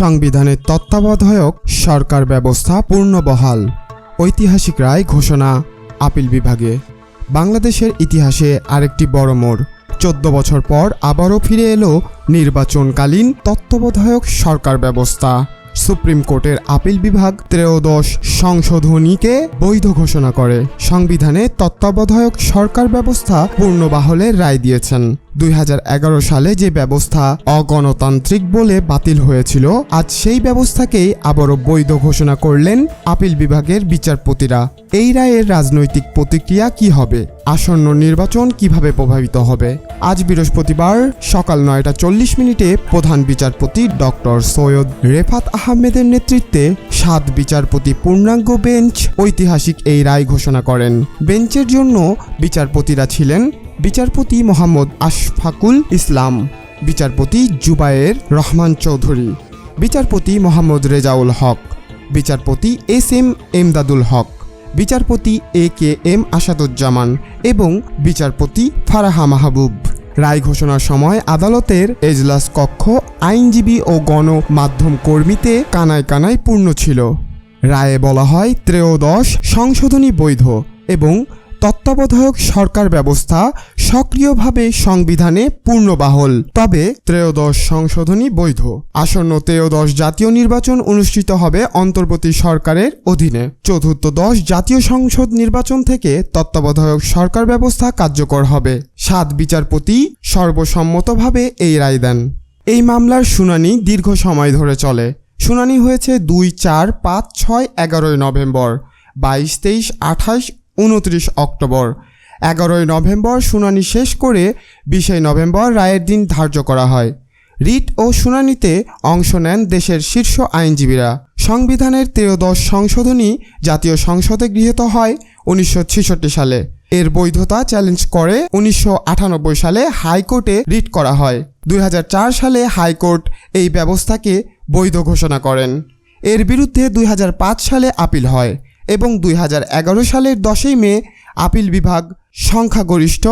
সংবিধানের তত্ত্বাবধায়ক সরকার ব্যবস্থা পূর্ণবহাল। ঐতিহাসিক রায় ঘোষণা, আপিল বিভাগে। বাংলাদেশের ইতিহাসে আরেকটি বড় মোড়। চোদ্দ বছর পর আবারও ফিরে এলো নির্বাচনকালীন তত্ত্বাবধায়ক সরকার ব্যবস্থা। সুপ্রিম কোর্টের আপিল বিভাগ ত্রয়োদশ সংশোধনীকে বৈধ ঘোষণা করে। সংবিধানে তত্ত্বাবধায়ক সরকার ব্যবস্থা পূর্ণবাহলের রায় দিয়েছেন। দুই হাজার এগারো সালে যে ব্যবস্থা অগণতান্ত্রিক বলে বাতিল হয়েছিল, আজ সেই ব্যবস্থাকেই আবারও বৈধ ঘোষণা করলেন আপিল বিভাগের বিচারপতিরা। এই রায়ের রাজনৈতিক প্রতিক্রিয়া কি হবে? আসন্ন নির্বাচন কীভাবে প্রভাবিত হবে? আজ বৃহস্পতিবার সকাল নয়টা চল্লিশ মিনিটে প্রধান বিচারপতি ডক্টর সৈয়দ রেফাত আহমেদের নেতৃত্বে সাত বিচারপতি পূর্ণাঙ্গ বেঞ্চ ঐতিহাসিক এই রায় ঘোষণা করেন। বেঞ্চের জন্য বিচারপতিরা ছিলেন বিচারপতি মোহাম্মদ আশফাকুল ইসলাম, বিচারপতি জুবায়ের রহমান চৌধুরী, বিচারপতি মোহাম্মদ রেজাউল হক, বিচারপতি এস এম এমদাদুল হক, বিচারপতি এ কে এম আসাদুজ্জামান এবং বিচারপতি ফারাহা মাহবুব। রায় ঘোষণার সময় আদালতের এজলাস কক্ষ আইনজীবী ও গণমাধ্যম কর্মীতে কানায় কানায় পূর্ণ ছিল। রায়ে বলা হয় ত্রয়োদশ সংশোধনী বৈধ এবং তত্ত্বাবধায়ক সরকার ব্যবস্থা সক্রিয়ভাবে সংবিধানে পূর্ণবাহল। তবে ত্রয়োদশ সংশোধনী বৈধ। আসন্ন ত্রয়োদশ জাতীয় নির্বাচন অনুষ্ঠিত হবে অন্তর্বর্তী সরকারের অধীনে। চতুর্থ দশ জাতীয় সংসদ নির্বাচন থেকে তত্ত্বাবধায়ক সরকার ব্যবস্থা কার্যকর হবে। সাত বিচারপতি সর্বসম্মতভাবে এই রায় দেন। এই মামলার শুনানি দীর্ঘ সময় ধরে চলে। শুনানি হয়েছে দুই চার পাঁচ ছয় এগারোই নভেম্বর। বাইশ তেইশ আঠাশ উনত্রিশ অক্টোবর। এগারোই নভেম্বর শুনানি শেষ করে বিশে নভেম্বর রায়ের দিন ধার্য করা হয়। রিট ও শুনানিতে অংশ নেন দেশের শীর্ষ আইনজীবীরা। সংবিধানের ত্রয়োদশ সংশোধনী জাতীয় সংসদে গৃহীত হয় উনিশশো ছেষট্টি সালে। এর বৈধতা চ্যালেঞ্জ করে উনিশশো আটানব্বই সালে হাইকোর্টে রিট করা হয়। দুই হাজার চার সালে হাইকোর্ট এই ব্যবস্থাকে বৈধ ঘোষণা করেন। এর বিরুদ্ধে দুই হাজার পাঁচ সালে আপিল হয়। এবং দুই হাজার এগারো সালের দশই মে আপিল বিভাগ সংখ্যাগরিষ্ঠ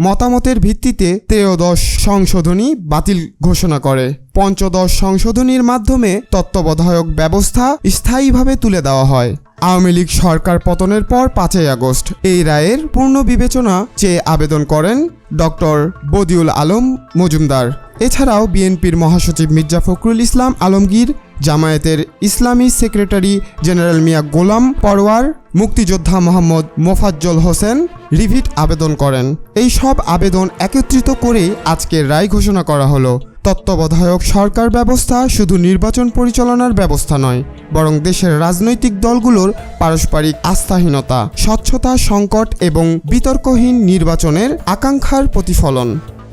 মতামতের ভিত্তিতে ত্রয়োদশ সংশোধনী বাতিল ঘোষণা করে। পঞ্চদশ সংশোধনীর মাধ্যমে তত্ত্বাবধায়ক ব্যবস্থা স্থায়ীভাবে তুলে দেওয়া হয়। আওয়ামী লীগ সরকার পতনের পর পাঁচই আগস্ট এই রায়ের পূর্ণ বিবেচনা চেয়ে আবেদন করেন ডক্টর বদিউল আলম মজুমদার। এছাড়াও বিএনপির মহাসচিব মির্জা ফখরুল ইসলাম আলমগীর, জামায়াতের ইসলামী সেক্রেটারি জেনারেল মিয়া গোলাম পরওয়ার, মুক্তিযোদ্ধা মোহাম্মদ মোফাজ্জল হোসেন রিভিট আবেদন করেন। এই সব আবেদন একত্রিত করেই আজকের রায় ঘোষণা করা হলো। তত্ত্বাবধায়ক সরকার ব্যবস্থা শুধু নির্বাচন পরিচালনার ব্যবস্থা নয়, বরং দেশের রাজনৈতিক দলগুলোর পারস্পরিক আস্থাহীনতা, স্বচ্ছতা সংকট এবং বিতর্কহীন নির্বাচনের আকাঙ্ক্ষার প্রতিফলন।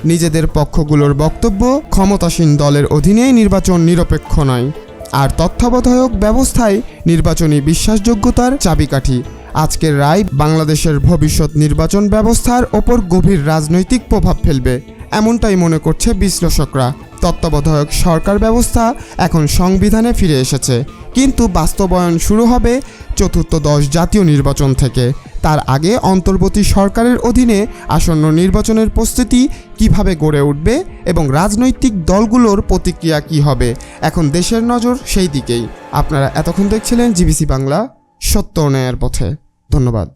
নিজেদের পক্ষগুলোর বক্তব্য ক্ষমতাসীন দলের অধীনে নির্বাচন নিরপেক্ষ নয়। আর তত্ত্বাবধায়ক ব্যবস্থায় নির্বাচনী বিশ্বাসযোগ্যতার চাবিকাঠি। আজকের রায় বাংলাদেশের ভবিষ্যৎ নির্বাচন ব্যবস্থার ওপর গভীর রাজনৈতিক প্রভাব ফেলবে, এমনটাই মনে করছে বিশ্লেষকরা। তত্ত্বাবধায়ক সরকার ব্যবস্থা এখন সংবিধানে ফিরে এসেছে। কিন্তু বাস্তবায়ন শুরু হবে চতুর্থ দশ জাতীয় নির্বাচন থেকে। তার আগে অন্তর্বর্তী সরকারের অধীনে আসন্ন নির্বাচনের প্রস্তুতি কীভাবে গড়ে উঠবে এবং রাজনৈতিক দলগুলোর প্রতিক্রিয়া কি হবে, এখন দেশের নজর সেই দিকেই। আপনারা এতক্ষণ দেখছিলেন জিবিসি বাংলা, সত্য ন্যায়ের পথে। ধন্যবাদ।